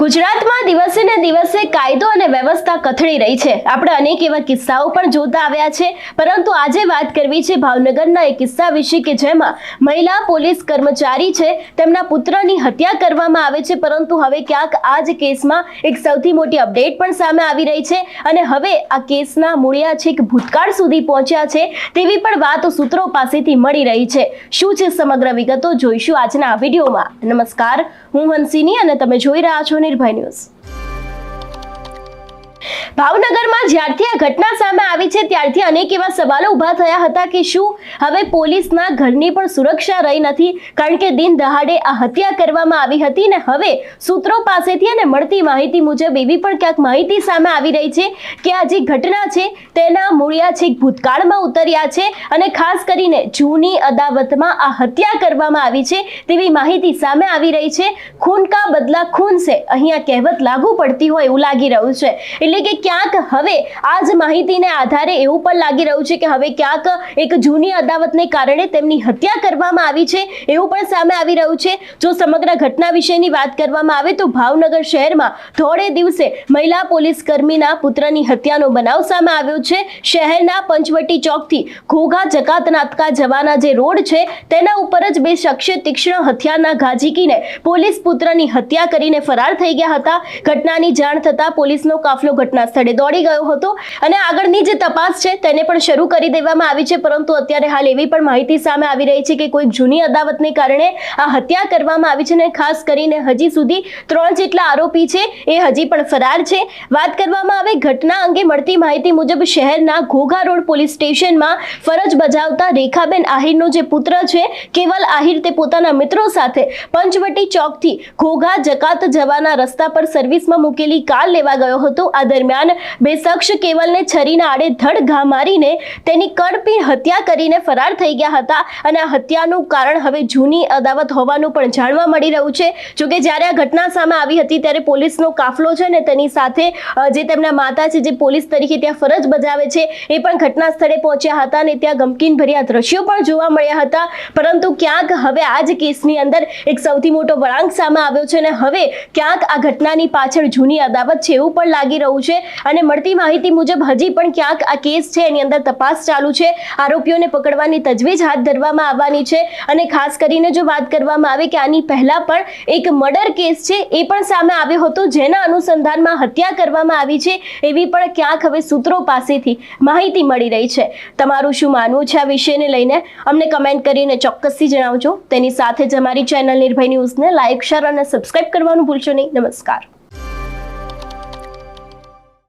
ગુજરાતમાં દિવસે ને દિવસે કાયદો અને વ્યવસ્થા કથળી રહી છે. આપણે અનેક એવા કિસ્સાઓ પણ જોતા આવ્યા છે. પરંતુ આજે વાત કરવી છે ભાવનગરના એક કિસ્સા વિશે કે જેમાં મહિલા પોલીસ કર્મચારી છે, તેમના પુત્રની હત્યા કરવામાં આવે છે. પરંતુ હવે ક્યાંક આ જ કેસમાં એક સૌથી મોટી અપડેટ પણ સામે આવી રહી છે અને હવે આ કેસના મૂળિયા છેક ભૂતકાળ સુધી પહોંચ્યા છે તેવી પણ વાતો સૂત્રો પાસેથી મળી રહી છે. શું છે સમગ્ર વિગતો જોઈશું આજના આ વિડીયોમાં. નમસ્કાર, હું હંસિની અને તમે જોઈ રહ્યા છો નિર્ભય ન્યૂઝ. ભાવનગરમાં જ્યારથી આ ઘટના સામે છે. ત્યારથી અનેક એવા સવાલો ઊભા થયા હતા કે શું હવે પોલીસના ઘરની પણ સુરક્ષા રહી નથી, કારણ કે દિન દહાડે આ હત્યા કરવામાં આવી હતી ને હવે સૂત્રો પાસેથી અને મળતી માહિતી મુજબ એવી પણ ક્યાંક માહિતી સામે આવી રહી છે કે આ જે ઘટના છે તેના મૂળિયા છેક ભૂતકાળમાં ઉતર્યા છે અને ખાસ કરીને જૂની અદાવતમાં આ હત્યા કરવામાં આવી છે તેવી માહિતી સામે આવી રહી છે. ખૂન કા બદલા ખૂન છે અહીંયા કહેવત લાગુ પડતી હોય એવું લાગી રહ્યું છે. એટલે કે ક્યાંક હવે આ જ માહિતીને આધારે એવું પણ લાગી રહ્યું છે કે હવે ક્યાંક એક જૂની અદાવતને કારણે તેમની હત્યા કરવામાં આવી છે એવું પણ સામે આવી રહ્યું છે. જો સમગ્ર ઘટના વિશેની વાત કરવામાં આવે તો ભાવનગર શહેરમાં થોડે દિવસે મહિલા પોલીસ કર્મીના પુત્રની હત્યાનો બનાવ સામે આવ્યો છે. શહેરના પંચવટી ચોકથી ઘોઘા જકાત નાતકા જવાના જે રોડ છે તેના ઉપર જ બે શખ્સે તીક્ષ્ણ હથિયારના ઘા ઝીકીને પોલીસ પુત્રની હત્યા કરીને ફરાર થઈ ગયા હતા. ઘટનાની જાણ થતાં પોલીસનો કાફલો ઘટના સ્થળે દોડી ગયો હતો અને આગળની જે તપાસ છે, તેને પણ શરૂ કરી દેવામાં આવી છે, પરંતુ અત્યારે હાલ એવી પણ માહિતી સામે આવી રહી છે કે કોઈ જૂની અદાવતને કારણે આ હત્યા કરવામાં આવી છે અને ખાસ કરીને હજી સુધી ત્રણ જેટલા આરોપી છે, એ હજી પણ ફરાર છે. વાત કરવામાં આવે ઘટના અંગે મળતી માહિતી મુજબ શહેરના ઘોઘા રોડ પોલીસ સ્ટેશનમાં ફરજ બજાવતા રેખાબેન આહિરનો જે પુત્ર છે, કેવલ આહિર તે પોતાના મિત્રો સાથે પંચવટી ચોકથી ઘોઘા જકાત જવાના રસ્તા પર સર્વિસમાં મૂકેલી કાર લેવા ગયો હતો. આ દરમિયાન બે શખ્સ કેવલને છરીના આડે ધડ ઘા મારીને તેની કડપી હત્યા કરીને ફરાર થઈ ગયા હતા અને આ હત્યાનું કારણ હવે જૂની અદાવત હોવાનું પણ જાણવા મળી રહ્યું છે. જોકે જ્યારે આ ઘટના સામે આવી હતી ત્યારે પોલીસનો કાફલો છે ને તેની સાથે જે તેમના માતા છે, જે પોલીસ તરીકે ત્યાં ફરજ બજાવે છે, એ પણ ઘટના સ્થળે પહોંચ્યા હતા અને ત્યાં ગમકીન ભર્યા દ્રશ્યો પણ જોવા મળ્યા હતા. પરંતુ ક્યાંક હવે આ જ કેસની અંદર એક સૌથી મોટો વળાંક સામે આવ્યો છે અને હવે ક્યાંક આ ઘટનાની પાછળ જૂની અદાવત છે એવું પણ લાગી રહ્યું છે. અને મળતી માહિતી મુજબ હજી પણ ક્યાંક આ કેસ છે, એની અંદર તપાસ ચાલુ છે. આરોપીઓને પકડવાની તજવીજ હાથ ધરવામાં આવવાની છે અને ખાસ કરીને જો વાત કરવામાં આવે કે આની પહેલા પણ એક મર્ડર કેસ છે, એ પણ સામે આવ્યો હતો, જેના અનુસંધાનમાં હત્યા કરવામાં આવી છે, એવી પણ ક્યાંક હવે સૂત્રો પાસેથી માહિતી મળી રહી છે. તમારું શું માનવું છે આ વિષયને લઈને? અમને કમેન્ટ કરીને ચોક્કસથી જણાવજો. તેની સાથે જ અમારી ચેનલ નિર્ભય ન્યૂઝને લાઇક શેર અને સબસ્ક્રાઇબ કરવાનું ભૂલશો નહીં. નમસ્કાર.